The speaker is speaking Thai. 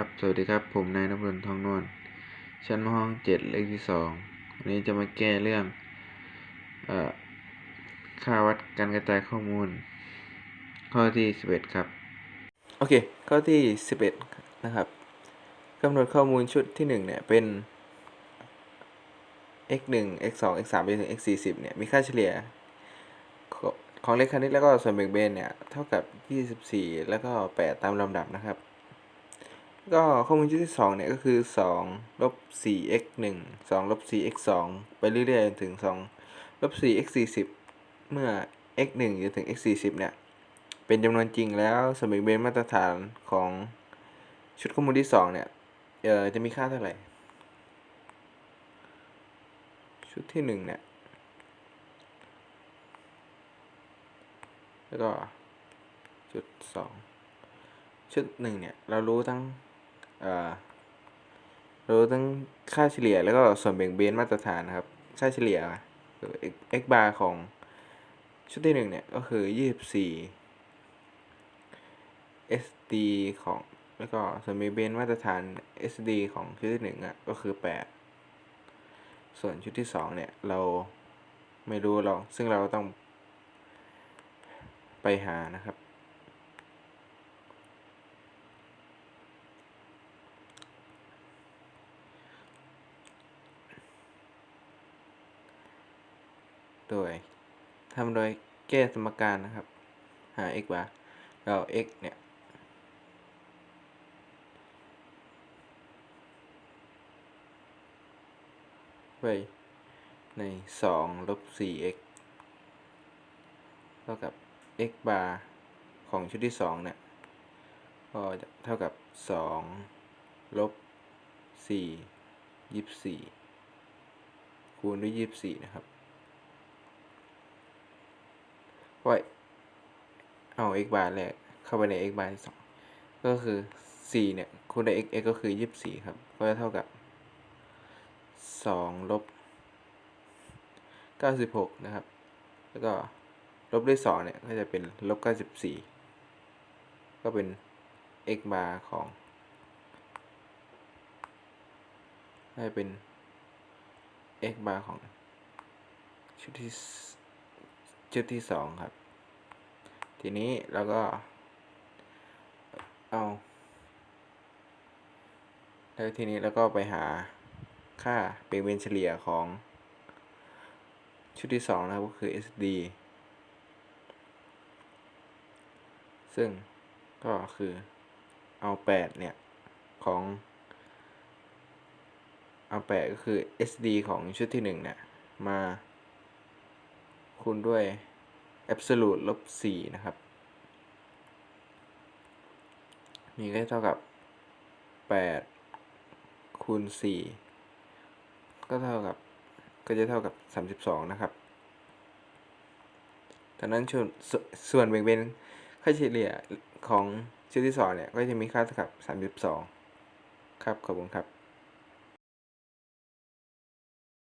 ครับ สวัสดีครับ ผมนายนพดลทองนวล ชั้นมห้องเจ็ดเลขที่สองวันนี้จะมาแก้เรื่องอค่าวัดการกระจายข้อมูล ข้อที่สิบเอ็ดครับ โอเค ข้อที่11นะครับกำหนดข้อมูลชุดที่1เนี่ย เป็น x 1 x 2 x 3ไปถึง x 4 0เนี่ย มีค่าเฉลี่ย ของเลขคณิตแล้วก็ส่วนแบ่งเบนเนี่ย เท่ากับ24แล้วก็8ตามลำดับนะครับ ก็ข้อมูลชุดที่2เนี่ยก็คือ2ลบ 4x 1 2ลบ 4x 2ไปเรื่อยๆจนถึง2ลบ 4x 40 เมื่อ x 1จนถึง x 40เนี่ย เป็นจำนวนจริงแล้วสมมติเบนมาตรฐานของชุดข้อมูลที่สองเนี่ยเอ่อจะมีค่าเท่าไหร่ ชุดที่หนึ่งเนี่ย แล้วก็ชุดสองชุดหนึ่งเนี่ย เรารู้ทั้ง รู้ทั้งค่าเฉลี่ยแล้วก็ส่วนแบ่งเบนมาตรฐานนะครับ ค่าเฉลี่ยคือ x bar ของชุดที่หนึ่งเนี่ยก็คือยี่สิบสี่ SD ของแล้วก็ส่วนมีเบนมาตรฐาน SD ของชุดที่หนึ่งอะก็คือแปดส่วนชุดที่สองเนี่ยเราไม่รู้หรอกซึ่งเราต้องไปหานะครับ โดยทำโดยแก้สมการนะครับ หา x บาร์เรา x เนี่ย ไว้ ในสองลบสี่ x เท่ากับ x บาร์ของชุดที่สองเนี่ย ก็จะเท่ากับสองลบสี่ยี่สี่คูณด้วยยี่สี่นะครับ ไว้เอา x บาร์แรกเข้าไปใน x บาร์ที่สองก็คือสี่เนี่ยคูณด้วย x x ก็คือยี่สี่ครับ ก็จะเท่ากับสองลบเก้าสิบหกนะครับ แล้วก็ลบด้วยสองเนี่ยก็จะเป็นลบเก้าสิบสี่ก็เป็น x บาร์ของให้เป็น x บาร์ของชุดที่ ชุดที่สองครับ ทีนี้เราก็ เอา แล้วทีนี้เราก็ไปหาค่าเป็นเวนเฉลี่ยของชุดที่สองนะครับก็คือ SD ซึ่งก็คือเอา 8 เนี่ย ของ เอา 8 ก็คือ SD ของชุดที่ 1 เนี่ย มา คูณด้วย absolute ลบ4นะครับมีก็เท่ากับ 8 คูณ 4 ก็เท่ากับก็จะเท่ากับ 32 นะครับดังนั้นส่วนส่วนส่วนแบ่งเป็นค่าเฉลี่ยของชุดที่2เนี่ย ก็จะมีค่าเท่ากับ 32 ครับ ขอบคุณครับ